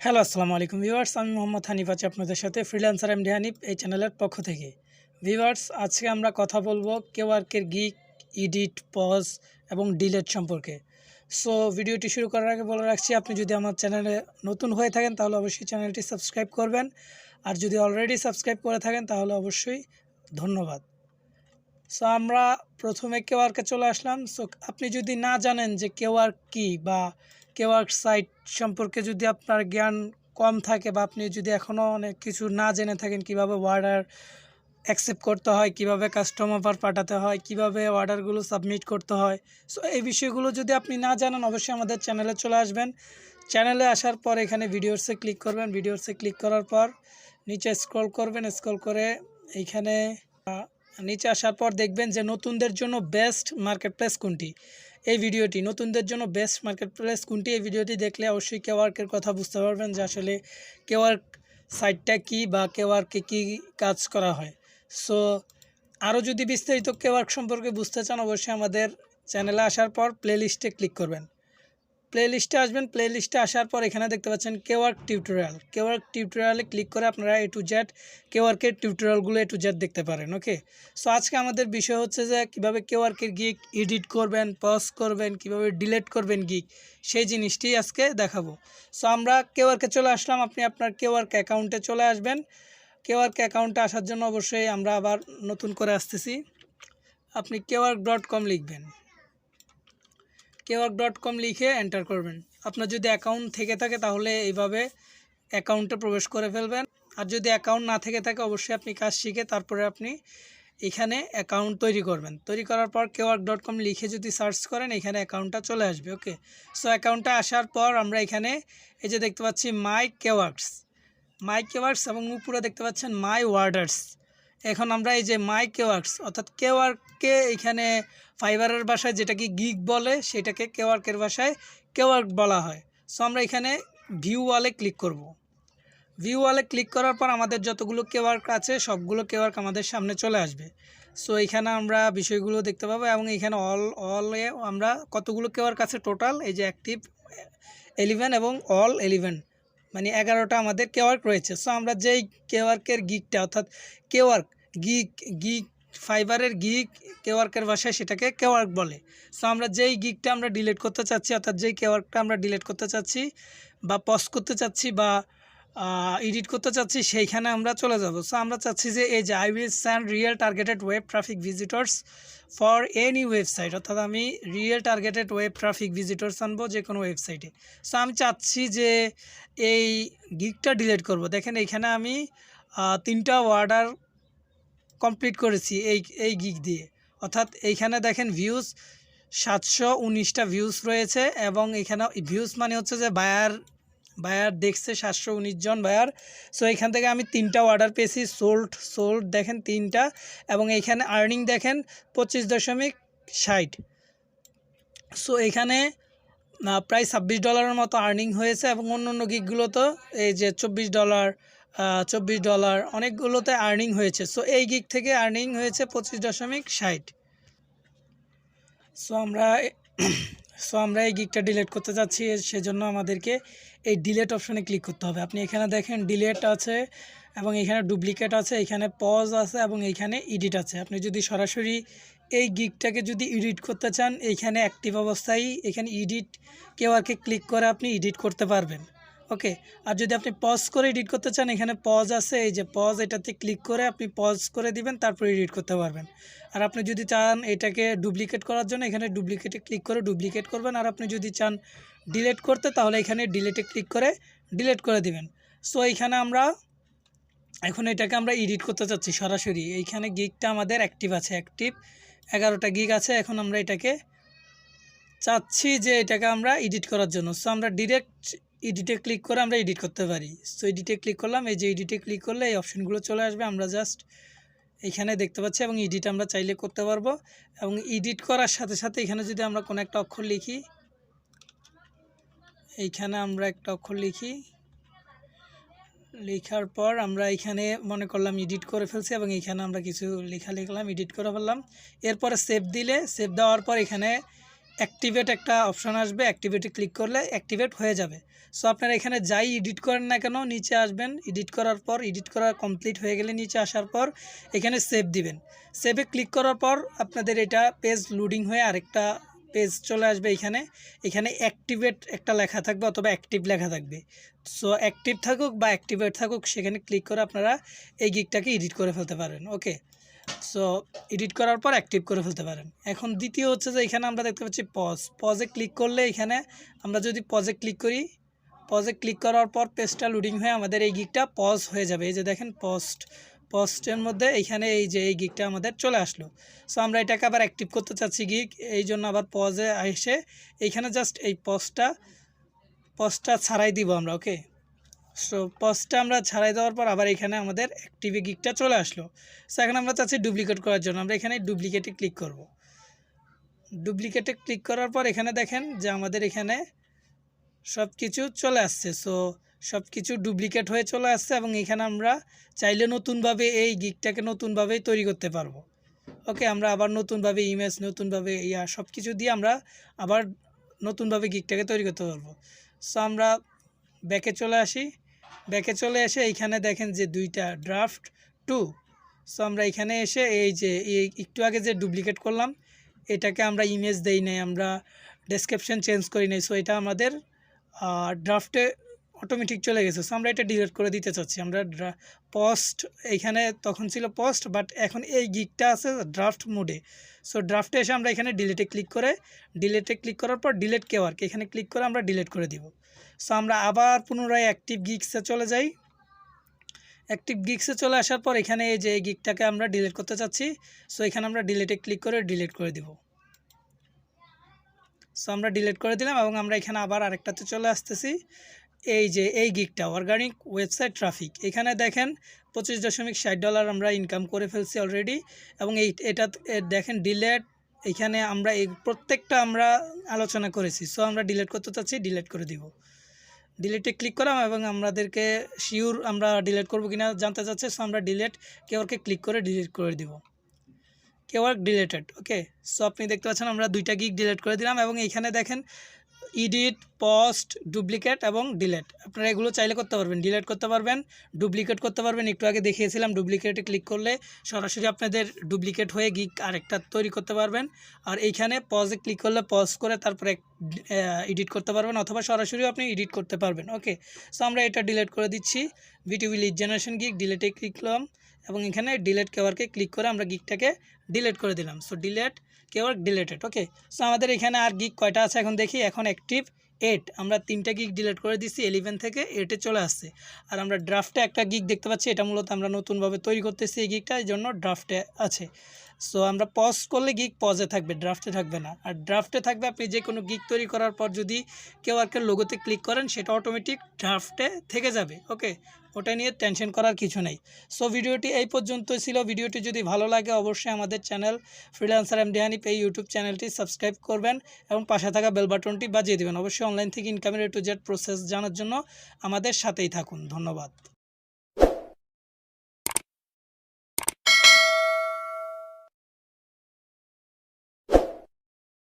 Hello আসসালামু আলাইকুম viewers আমি মোহাম্মদ হানিফ আছি আপনাদের সাথে ফ্রিল্যান্সার এমডি হানিফ এই চ্যানেলের পক্ষ থেকে। ভিউয়ার্স আজকে আমরা কথা বলব কেওয়ার্কের গিক ইডিট পজ এবং ডিলেট সম্পর্কে। সো ভিডিওটি শুরু করার আগে বলে রাখছি, আপনি যদি আমার চ্যানেলে নতুন হয়ে থাকেন, তাহলে অবশ্যই চ্যানেলটি সাবস্ক্রাইব করবেন। আর যদি অলরেডি সাবস্ক্রাইব করে থাকেন, তাহলে অবশ্যই ধন্যবাদ। সো আমরা প্রথমে কেওয়ার্কে চলে আসলাম। সো আপনি যদি না জানেন যে কেউ কেওয়ার্ক কী বা কেউ কেওয়ার্ক সাইট সম্পর্কে যদি আপনার জ্ঞান কম থাকে বা আপনি যদি এখনও অনেক কিছু না জেনে থাকেন, কীভাবে অর্ডার অ্যাকসেপ্ট করতে হয়, কীভাবে কাস্টম অফার পাঠাতে হয়, কীভাবে অর্ডারগুলো সাবমিট করতে হয় সো এই বিষয়গুলো যদি আপনি না জানেন, অবশ্যই আমাদের চ্যানেলে চলে আসবেন। চ্যানেলে আসার পর এখানে ভিডিওসে ক্লিক করবেন। ভিডিওসে ক্লিক করার পর নিচে স্ক্রল করবেন। স্ক্রল করে এইখানে নিচে আসার পর দেখবেন যে নতুনদের জন্য বেস্ট মার্কেট প্লেস কোনটি? এই ভিডিওটি। নতুনদের জন্য বেস্ট মার্কেট প্লেস কোনটি? এই ভিডিওটি দেখলে অবশ্যই কেওয়ার্কের কথা বুঝতে পারবেন যে আসলে কেওয়ার্ক সাইটটা কী বা কেওয়ার্কে কী কাজ করা হয়। সো আরও যদি বিস্তারিত কেওয়ার্ক সম্পর্কে বুঝতে চান, অবশ্যই আমাদের চ্যানেলে আসার পর প্লেলিস্টে ক্লিক করবেন। প্লেলিস্টে আসবেন প্লেলিস্টে আসার পর এখানে দেখতে পাচ্ছেন কেওয়ার্ক টিউটোরিয়াল কেওয়ার্ক টিউটোরিয়ালে ক্লিক করে আপনারা এ টু জেড কেওয়ার্কের টিউটোরিয়ালগুলো এ টু জেড দেখতে পারেন ওকে সো আজকে আমাদের বিষয় হচ্ছে যে কীভাবে কেওয়ার্কের গিক এডিট করবেন পজ করবেন, কীভাবে ডিলেট করবেন গিক সেই জিনিসটি আজকে দেখাবো। সো আমরা কেওয়ার্কে চলে আসলাম, আপনি আপনার কেওয়ার্ক অ্যাকাউন্টে চলে আসবেন। কেওয়ার্ক অ্যাকাউন্টে আসার জন্য অবশ্যই আমরা আবার নতুন করে আসতেছি। আপনি কেওয়ার্ক ডট কম লিখবেন। কেওয়ার্ক ডট কম লিখে এন্টার করবেন। আপনার যদি অ্যাকাউন্ট থেকে থাকে তাহলে এইভাবে অ্যাকাউন্টে প্রবেশ করে ফেলবেন। আর যদি অ্যাকাউন্ট না থেকে থাকে অবশ্যই আপনি কাজ শিখে তারপরে আপনি এখানে অ্যাকাউন্ট তৈরি করবেন। তৈরি করার পর কেওয়ার্ক ডট কম লিখে যদি সার্চ করেন, এখানে অ্যাকাউন্টটা চলে আসবে ওকে সো অ্যাকাউন্টটা আসার পর আমরা এখানে এই যে দেখতে পাচ্ছি মাই কেওয়ার্কস মাই কেওয়ার্কস এবং উপরে দেখতে পাচ্ছেন মাই ওয়ার্ডার্স এখন আমরা এই যে মাই কেওয়ার্কস অর্থাৎ কেওয়ার্ককে এখানে ফাইবারের ভাষায় যেটাকে গিগ বলে, সেটাকে কেওয়ার্কের ভাষায় কেওয়ার্ক বলা হয়। সো আমরা এখানে ভিউ ওয়ালে ক্লিক করব। ভিউ ওয়ালে ক্লিক করার পর আমাদের যতগুলো কেওয়ার্ক আছে, সবগুলো কেওয়ার্ক আমাদের সামনে চলে আসবে। সো এখানে আমরা বিষয়গুলো দেখতে পাবো এবং এখানে অল অলে আমরা কতগুলো কেওয়ার্ক আছে টোটাল এই যে অ্যাক্টিভ এলিভেন এবং অল এলিভেন মানে এগারোটা আমাদের কেওয়ার্ক রয়েছে। সো আমরা যেই কেওয়ার্কের গিকটা অর্থাৎ কেওয়ার্ক গিক গিক ফাইবারের গিক কেওয়ার্কের ভাষায় সেটাকে কেওয়ার্ক বলে। সো আমরা যেই গিকটা আমরা ডিলিট করতে চাচ্ছি, অর্থাৎ যেই কেওয়ার্কটা আমরা ডিলিট করতে চাচ্ছি, বা পজ করতে চাচ্ছি, বা এডিট করতে চাচ্ছি, সেইখানে আমরা চলে যাব। সো আমরা চাচ্ছি যে এই যে I will send real targeted web traffic visitors for any website অর্থাৎ আমি real targeted web traffic visitors আনব যে কোনো ওয়েবসাইটে সো আমি চাচ্ছি যে এই গিকটা ডিলিট করব। দেখেন, এইখানে আমি তিনটা অর্ডার কমপ্লিট করেছি এই এই গিক দিয়ে। অর্থাৎ এইখানে দেখেন ভিউজ সাতশো উনিশটা ভিউজ রয়েছে এবং এখানে ভিউজ মানে হচ্ছে যে বায়ার বায়ার দেখছে সাতশো উনিশ জন বায়ার সো এখান থেকে আমি তিনটা অর্ডার পেয়েছি সোল্ড সোল্ড দেখেন তিনটা এবং এইখানে আর্নিং দেখেন পঁচিশ দশমিক ষাট। সো এখানে প্রায় ছাব্বিশ ডলারের মতো আর্নিং হয়েছে এবং অন্য অন্য গিকগুলো তো এই যে চব্বিশ ডলার চব্বিশ ডলার। অনেকগুলোতে আর্নিং হয়েছে। সো এই গিক থেকে আর্নিং হয়েছে পঁচিশ দশমিক ষাট। সো আমরা সো আমরা এই গিকটা ডিলিট করতে যাচ্ছি। এ- সেজন্য আমাদেরকে এই ডিলেট অপশনে ক্লিক করতে হবে। আপনি এখানে দেখেন ডিলেট আছে এবং এখানে ডুপ্লিকেট আছে, এখানে পজ আছে এবং এইখানে এডিট আছে। আপনি যদি সরাসরি এই গিকটাকে যদি এডিট করতে চান এইখানে অ্যাক্টিভ অবস্থায় এখানে এডিট কেউ আর ক্লিক করে আপনি এডিট করতে পারবেন। ওকে, আর যদি আপনি পজ করে এডিট করতে চান, এখানে পজ আছে, এই যে পজ এটাতে ক্লিক করে আপনি পজ করে দিবেন, তারপর এডিট করতে পারবেন। আর আপনি যদি চান এটাকে ডুপ্লিকেট করার জন্য, এখানে ডুপ্লিকেটে ক্লিক করে ডুপ্লিকেট করবেন, আর আপনি যদি চান ডিলেট করতে, তাহলে এখানে ডিলেটে ক্লিক করে ডিলেট করে দিবেন। সো এইখানে আমরা, এখন এটাকে আমরা এডিট করতে চাচ্ছি সরাসরি। এইখানে গিগটা আমাদের অ্যাক্টিভ আছে অ্যাক্টিভ এগারোটা গিগ আছে, এখন আমরা এটাকে চাচ্ছি যে এটাকে আমরা এডিট করার জন্য। সো আমরা ডিরেক্ট এডিটে ক্লিক করে আমরা এডিট করতে পারি। সো এডিটে ক্লিক করলাম, এই যে এডিটে ক্লিক করলে এই অপশনগুলো চলে আসবে। আমরা জাস্ট এখানে দেখতে পাচ্ছি এবং এডিট আমরা চাইলে করতে পারব। এবং এডিট করার সাথে সাথে এখানে যদি আমরা কোনো একটা অক্ষর লিখি, এইখানে আমরা একটা অক্ষর লিখি। লেখার পর আমরা এখানে মনে করলাম এডিট করে ফেলছি এবং এখানে আমরা কিছু লেখা লিখলাম এডিট করে ফেললাম। এরপরে সেভ দিলে সেভ দেওয়ার পর এখানে অ্যাক্টিভেট একটা অপশান আসবে অ্যাক্টিভেটে ক্লিক করলে অ্যাক্টিভেট হয়ে যাবে। সো আপনারা এখানে যাই এডিট করেন না কেন, নিচে আসবেন। এডিট করার পর এডিট করা কমপ্লিট হয়ে গেলে নিচে আসার পর এখানে সেভ দিবেন। সেভে ক্লিক করার পর আপনাদের এটা পেজ লোডিং হয়ে আরেকটা পেজ চলে আসবে এখানে। এখানে অ্যাক্টিভেট একটা লেখা থাকবে অথবা অ্যাক্টিভ লেখা থাকবে। সো অ্যাক্টিভ থাকুক বা অ্যাক্টিভেট থাকুক, সেখানে ক্লিক করে আপনারা এই গিকটাকে এডিট করে ফেলতে পারেন। ওকে সো এডিট করার পর অ্যাক্টিভ করে ফেলতে পারেন। এখন দ্বিতীয় হচ্ছে যে এখানে আমরা দেখতে পাচ্ছি পজ পজে ক্লিক করলে এখানে আমরা যদি পজে ক্লিক করি পজে ক্লিক করার পর পেজটা লোডিং হয়ে আমাদের এই গিকটা পজ হয়ে যাবে। এই যে দেখেন পোস্ট পোস্টের মধ্যে এইখানে এই যে এই গিকটা আমাদের চলে আসলো। সো আমরা এটাকে আবার অ্যাক্টিভ করতে চাচ্ছি গিক এই জন্য আবার পজে এসে এইখানে জাস্ট এই পজটা পজটা ছাড়াই দিব আমরা ওকে সো পজটা আমরা ছাড়াই দেওয়ার পর আবার এখানে আমাদের অ্যাক্টিভি গিকটা চলে আসলো। সো এখন আমরা চাচ্ছি ডুপ্লিকেট করার জন্য। আমরা এখানে ডুপ্লিকেটে ক্লিক করব। ডুপ্লিকেটে ক্লিক করার পর এখানে দেখেন যে আমাদের এখানে সব কিছু চলে আসছে। সো সব কিছু ডুপ্লিকেট হয়ে চলে আসছে এবং এখানে আমরা চাইলে নতুনভাবে এই গিকটাকে নতুনভাবেই তৈরি করতে পারব। ওকে আমরা আবার নতুনভাবে ইমেজ নতুনভাবে ইয়া সব কিছু দিয়ে আমরা আবার নতুনভাবে গিকটাকে তৈরি করতে পারব। সো আমরা ব্যাকে চলে আসি। ব্যাকে চলে এসে এইখানে দেখেন যে দুইটা ড্রাফট টু সো আমরা এখানে এসে এই যে একটু আগে যে ডুপ্লিকেট করলাম, এটাকে আমরা ইমেজ দেই নাই, আমরা ডেসক্রিপশন চেঞ্জ করি নাই। সো এটা আমাদের ড্রাফটে অটোমেটিক চলে গেছে। সো আমরা এটা ডিলিট করে দিতে চাচ্ছি। আমরা পোস্ট এইখানে তখন ছিল পোস্ট বাট এখন এই গিকটা আছে ড্রাফট মোডে সো ড্রাফটে এসে আমরা এখানে ডিলেটে ক্লিক করে ডিলেটে ক্লিক করার পর ডিলেট কেওয়ার্ক এখানে ক্লিক করে আমরা ডিলেট করে দিব। সো আমরা আবার পুনরায় অ্যাক্টিভ গিক্সে চলে যাই। অ্যাক্টিভ গিক্সে চলে আসার পর এখানে এই যে এই গিকটাকে আমরা ডিলিট করতে চাচ্ছি সো এখানে আমরা ডিলেটে ক্লিক করে ডিলিট করে দিব। সো আমরা ডিলিট করে দিলাম এবং আমরা এখানে আবার আরেকটাতে চলে আসতেছি। এই যে, এই গিকটা অর্গানিক ওয়েবসাইট ট্রাফিক এখানে দেখেন পঁচিশ দশমিক ষাট ডলার আমরা ইনকাম করে ফেলছি অলরেডি এবং এই, এটা দেখেন ডিলেট এখানে আমরা এই প্রত্যেকটা আমরা আলোচনা করেছি। সো আমরা ডিলেট করতে চাচ্ছি ডিলেট করে দিব। ডিলেটে ক্লিক করলাম এবং আমাদেরকে শিওর আমরা ডিলেট করব কিনা জানতে চাচ্ছে সো আমরা ডিলেট কেওয়ার্কে ক্লিক করে ডিলিট করে দিব। কেওয়ার্ক ডিলেটেড ওকে সো আপনি দেখতে পাচ্ছেন আমরা দুইটা গিক ডিলেট করে দিলাম এবং এইখানে দেখেন ইডিট পোস্ট ডুপ্লিকেট এবং ডিলেট আপনারা এগুলো চাইলে করতে পারবেন। ডিলেট করতে পারবেন ডুপ্লিকেট করতে পারবেন। একটু আগে দেখিয়েছিলাম ডুপ্লিকেটে ক্লিক করলে সরাসরি আপনাদের ডুপ্লিকেট হয়ে গিক আরেকটা তৈরি করতে পারবেন। আর এইখানে পজে ক্লিক করলে পজ করে তারপরে এডিট করতে পারবেন অথবা সরাসরি আপনি এডিট করতে পারবেন। ওকে সো আমরা এটা ডিলেট করে দিচ্ছি। ভিটিভি লিড জেনারেশন গিক ডিলেটে ক্লিক করলাম। এবং এখানে ডিলেট কেওয়ারকে ক্লিক করে আমরা গিকটাকে ডিলেট করে দিলাম। So delete Kwork deleted okay so আমাদের এখানে আর গিক কয়টা আছে? এখন দেখি, এখন অ্যাক্টিভ এইট আমরা তিনটা গিক ডিলেট করে দিচ্ছি এলিভেন থেকে এইটে চলে আসছে। আর আমরা ড্রাফটে একটা গিক দেখতে পাচ্ছি, এটা মূলত আমরা নতুনভাবে তৈরি করতেছি এই গিকটা এই জন্য ড্রাফটে আছে। সো আমরা পজ করলে গিক পজে থাকবে ড্রাফটে থাকবে না। আর ড্রাফটে থাকবে আপনি যে কোনো গিক তৈরি করার পর যদি কেউ আরকে লোগোতে ক্লিক করেন, সেটা অটোমেটিক ড্রাফটে থেকে যাবে ওকে ওটা নিয়ে টেনশন করার কিছু নেই। সো ভিডিওটি এই পর্যন্ত ছিল। ভিডিওটি যদি ভালো লাগে, অবশ্যই আমাদের চ্যানেল ফ্রিল্যান্সার এম ডিহানিপ এই ইউটিউব চ্যানেলটি সাবস্ক্রাইব করবেন এবং পাশে থাকা বেল বাটনটি বাজিয়ে দেবেন। অবশ্যই অনলাইন থেকে ইনকামের টু জেড প্রসেস জানার জন্য আমাদের সাথেই থাকুন। ধন্যবাদ।